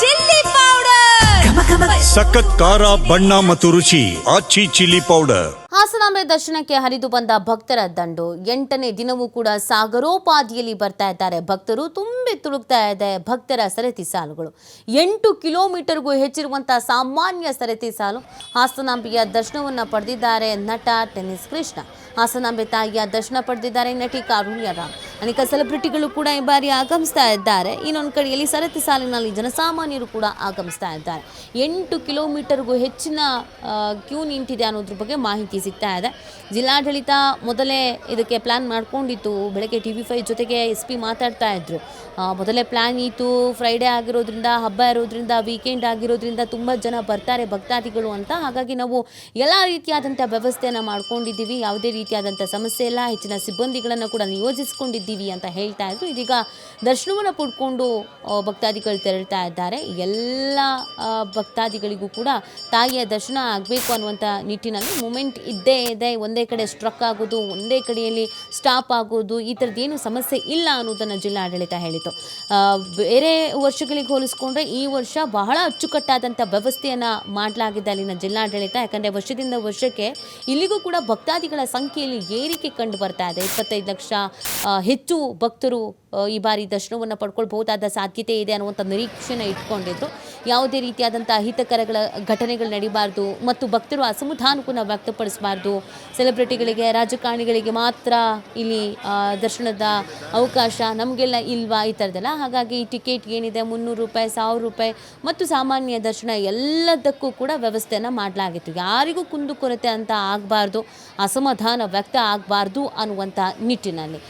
Chilli powder. ಸಖತ್ ಖಾರ ಬಣ್ಣ ಮತ್ತು ರುಚಿ ಆಚಿ ಚಿಲ್ಲಿ ಪೌಡರ್. ಹಾಸನಾಂಬೆ ದರ್ಶನಕ್ಕೆ ಹರಿದು ಬಂದ ಭಕ್ತರ ದಂಡು. ಎಂಟನೇ ದಿನವೂ ಕೂಡ ಸಾಗರೋಪಾದಿಯಲ್ಲಿ ಬರ್ತಾ ಇದ್ದಾರೆ. ಭಕ್ತರು ತುಂಬಿ ತುಳುಕ್ತಾ ಇದೆ ಭಕ್ತರ ಸರತಿ ಸಾಲುಗಳು. ಎಂಟು ಕಿಲೋಮೀಟರ್ಗೂ ಹೆಚ್ಚಿರುವಂತಹ ಸಾಮಾನ್ಯ ಸರತಿ ಸಾಲು ಹಾಸನಾಂಬೆಯ ದರ್ಶನವನ್ನು ಪಡೆದಿದ್ದಾರೆ ನಟ ಟೆನಿಸ್ ಕೃಷ್ಣ. ಹಾಸನಾಂಬೆ ತಾಯಿಯ ದರ್ಶನ ಪಡೆದಿದ್ದಾರೆ ನಟಿ ಕಾರುಣ್ಯ ರಾಮ್. ಅನೇಕ ಸೆಲೆಬ್ರಿಟಿಗಳು ಕೂಡ ಈ ಬಾರಿ ಆಗಮಿಸ್ತಾ ಇದ್ದಾರೆ. ಇನ್ನೊಂದು ಕಡೆಯಲ್ಲಿ ಸರತಿ ಸಾಲಿನಲ್ಲಿ ಜನಸಾಮಾನ್ಯರು ಕೂಡ ಆಗಮಿಸ್ತಾ ಇದ್ದಾರೆ. ಎಂಟು ಕಿಲೋಮೀಟರ್ಗೂ ಹೆಚ್ಚಿನ ಕ್ಯೂ ನಿಂತಿದೆ ಅನ್ನೋದ್ರ ಬಗ್ಗೆ ಮಾಹಿತಿ ಸಿಗ್ತಾ ಇದೆ. ಜಿಲ್ಲಾಡಳಿತ ಮೊದಲೇ ಇದಕ್ಕೆ ಪ್ಲ್ಯಾನ್ ಮಾಡ್ಕೊಂಡಿತ್ತು. ಬೆಳಗ್ಗೆ ಟಿ ವಿ ಫೈವ್ ಜೊತೆಗೆ ಎಸ್ ಪಿ ಮಾತಾಡ್ತಾ ಇದ್ದರು ಮೊದಲೇ ಪ್ಲ್ಯಾನ್ ಇತ್ತು. ಫ್ರೈಡೇ ಆಗಿರೋದ್ರಿಂದ, ಹಬ್ಬ ಇರೋದ್ರಿಂದ, ವೀಕೆಂಡ್ ಆಗಿರೋದ್ರಿಂದ ತುಂಬ ಜನ ಬರ್ತಾರೆ ಭಕ್ತಾದಿಗಳು ಅಂತ. ಹಾಗಾಗಿ ನಾವು ಎಲ್ಲ ರೀತಿಯಾದಂಥ ವ್ಯವಸ್ಥೆಯನ್ನು ಮಾಡ್ಕೊಂಡಿದ್ದೀವಿ. ಯಾವುದೇ ರೀತಿಯಾದಂಥ ಸಮಸ್ಯೆ ಇಲ್ಲ. ಹೆಚ್ಚಿನ ಸಿಬ್ಬಂದಿಗಳನ್ನು ಕೂಡ ನಿಯೋಜಿಸ್ಕೊಂಡಿದ್ದೀವಿ. ಅಂತ ಹೇಳ್ತಾ ಇದ್ರು. ಇದೀಗ ದರ್ಶನವನ್ನು ಪಡ್ಕೊಂಡು ಭಕ್ತಾದಿಗಳು ತೆರಳ್ತಾ ಇದ್ದಾರೆ. ಎಲ್ಲ ಭಕ್ತಾದಿಗಳಿಗೂ ಕೂಡ ತಾಯಿಯ ದರ್ಶನ ಆಗಬೇಕು ಅನ್ನುವಂಥ ನಿಟ್ಟಿನಲ್ಲಿ ಮೂಮೆಂಟ್ ಇದ್ದೇ ಇದೆ. ಒಂದೇ ಕಡೆ ಸ್ಟ್ರಕ್ ಆಗೋದು ಒಂದೇ ಕಡೆಯಲ್ಲಿ ಸ್ಟಾಪ್ ಆಗೋದು ಈ ಥರದ್ದು ಏನು ಸಮಸ್ಯೆ ಇಲ್ಲ ಅನ್ನೋದನ್ನು ಜಿಲ್ಲಾಡಳಿತ ಹೇಳಿತು. ಬೇರೆ ವರ್ಷಗಳಿಗೆ ಹೋಲಿಸ್ಕೊಂಡ್ರೆ ಈ ವರ್ಷ ಬಹಳ ಅಚ್ಚುಕಟ್ಟಾದಂಥ ವ್ಯವಸ್ಥೆಯನ್ನು ಮಾಡಲಾಗಿದೆ ಅಲ್ಲಿನ ಜಿಲ್ಲಾಡಳಿತ. ಯಾಕಂದರೆ ವರ್ಷದಿಂದ ವರ್ಷಕ್ಕೆ ಇಲ್ಲಿಗೂ ಕೂಡ ಭಕ್ತಾದಿಗಳ ಸಂಖ್ಯೆಯಲ್ಲಿ ಏರಿಕೆ ಕಂಡು ಬರ್ತಾ ಇದೆ. ಇಪ್ಪತ್ತೈದು ಲಕ್ಷ ಆ, ಹೆಚ್ಚು ಭಕ್ತರು ಈ ಬಾರಿ ದರ್ಶನವನ್ನು ಪಡ್ಕೊಳ್ಬಹುದಾದ ಸಾಧ್ಯತೆ ಇದೆ ಅನ್ನುವಂಥ ನಿರೀಕ್ಷೆನ ಇಟ್ಕೊಂಡಿದ್ರು. ಯಾವುದೇ ರೀತಿಯಾದಂಥ ಅಹಿತಕರಗಳ ಘಟನೆಗಳು ನಡೀಬಾರ್ದು ಮತ್ತು ಭಕ್ತರು ಅಸಮಾಧಾನಕ್ಕೂ ವ್ಯಕ್ತಪಡಿಸಬಾರ್ದು. ಸೆಲೆಬ್ರಿಟಿಗಳಿಗೆ, ರಾಜಕಾರಣಿಗಳಿಗೆ ಮಾತ್ರ ಇಲ್ಲಿ ದರ್ಶನದ ಅವಕಾಶ ನಮಗೆಲ್ಲ ಇಲ್ವಾ ಈ ಥರದ್ದೆಲ್ಲ. ಹಾಗಾಗಿ ಟಿಕೆಟ್ ಏನಿದೆ, ಮುನ್ನೂರು ರೂಪಾಯಿ, ಸಾವಿರ ರೂಪಾಯಿ ಮತ್ತು ಸಾಮಾನ್ಯ ದರ್ಶನ ಎಲ್ಲದಕ್ಕೂ ಕೂಡ ವ್ಯವಸ್ಥೆಯನ್ನು ಮಾಡಲಾಗಿತ್ತು. ಯಾರಿಗೂ ಕುಂದುಕೊರತೆ ಅಂತ ಆಗಬಾರ್ದು, ಅಸಮಾಧಾನ ವ್ಯಕ್ತ ಆಗಬಾರ್ದು ಅನ್ನುವಂಥ ನಿಟ್ಟಿನಲ್ಲಿ.